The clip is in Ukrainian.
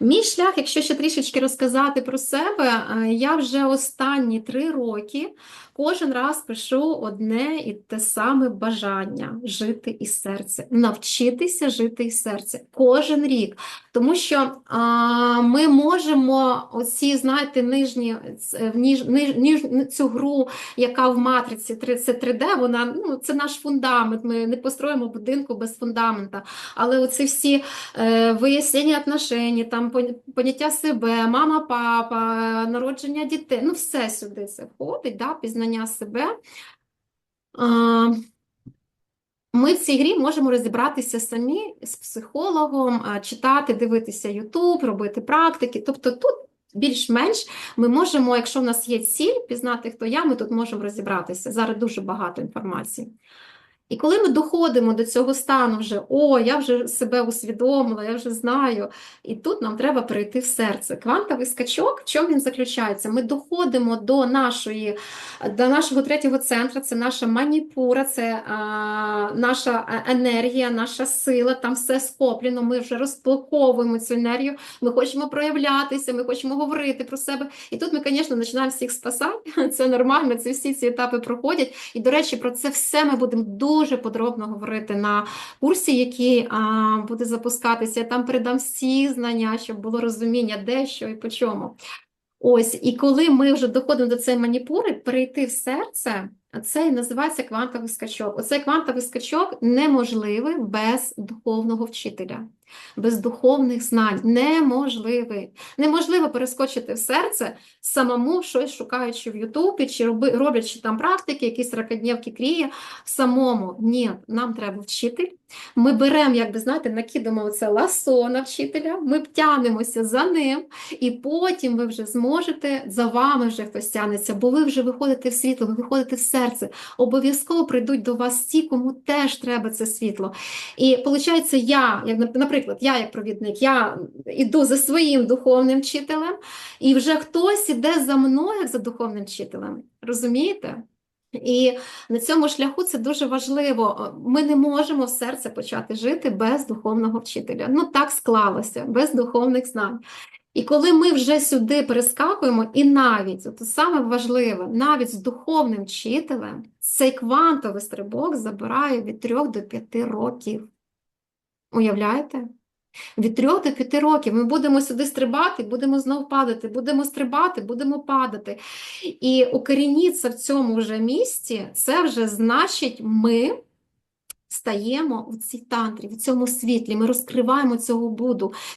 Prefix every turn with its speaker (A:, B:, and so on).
A: Мій шлях, якщо ще трішечки розказати про себе, е, я вже останні три роки кожен раз пишу одне і те саме бажання жити із серця, навчитися жити із серця кожен рік. Тому що а, ми можемо оці, знаєте, нижні, ніж, ніж, ніж, цю гру, яка в матриці 3, це 3D, вона ну, це наш фундамент. Ми не построїмо будинку без фундамента. Але оці всі е, вияснення отношень, там пон- поняття себе, мама, папа, народження дітей, ну все сюди це входить, да, пізнання себе. Ми в цій грі можемо розібратися самі з психологом, читати, дивитися YouTube, робити практики. Тобто тут більш-менш ми можемо, якщо в нас є ціль, пізнати, хто я, ми тут можемо розібратися. Зараз дуже багато інформації. І коли ми доходимо до цього стану вже, о, я вже себе усвідомила, я вже знаю, і тут нам треба перейти в серце. Квантовий скачок, в чому він заключається? Ми доходимо до нашої, до нашого третього центру, це наша маніпура, це а, наша е- енергія, наша сила, там все скоплено, ми вже розблоковуємо цю енергію, ми хочемо проявлятися, ми хочемо говорити про себе. І тут ми, звісно, починаємо всіх спасати, це нормально, це всі ці етапи проходять. І, до речі, про це все ми будемо подробно говорити на курсі, який а, буде запускатися. Я там передам всі знання, щоб було розуміння, де, що і по чому. Ось, і коли ми вже доходимо до цієї маніпури, перейти в серце, це і називається квантовий скачок. Оцей квантовий скачок неможливий без духовного вчителя, без духовних знань. Неможливий. Неможливо перескочити в серце самому щось шукаючи в Ютубі, чи роби, роблячи там практики, якісь ракодневки крія, самому. Ні, нам треба вчитель. Ми беремо, як би знаєте, накидаємо оце ласо на вчителя, ми тягнемося за ним, і потім ви вже зможете, за вами вже хтось тягнеться, бо ви вже виходите в світло, ви виходите в серце. Обов'язково прийдуть до вас ті, кому теж треба це світло. І виходить, я, як, нап- наприклад, я як провідник, я іду за своїм духовним вчителем, і вже хтось іде за мною, за духовним вчителем. Розумієте? І на цьому шляху це дуже важливо. Ми не можемо в серце почати жити без духовного вчителя. Ну так склалося, без духовних знань. І коли ми вже сюди перескакуємо, і навіть, от саме важливе, навіть з духовним вчителем, цей квантовий стрибок забирає від 3 до 5 років. Уявляєте? Від трьох до п'яти років ми будемо сюди стрибати, будемо знов падати, будемо стрибати, будемо падати. І укорініться в цьому вже місці, це вже значить ми стаємо в цій тантрі, в цьому світлі, ми розкриваємо цього Буду.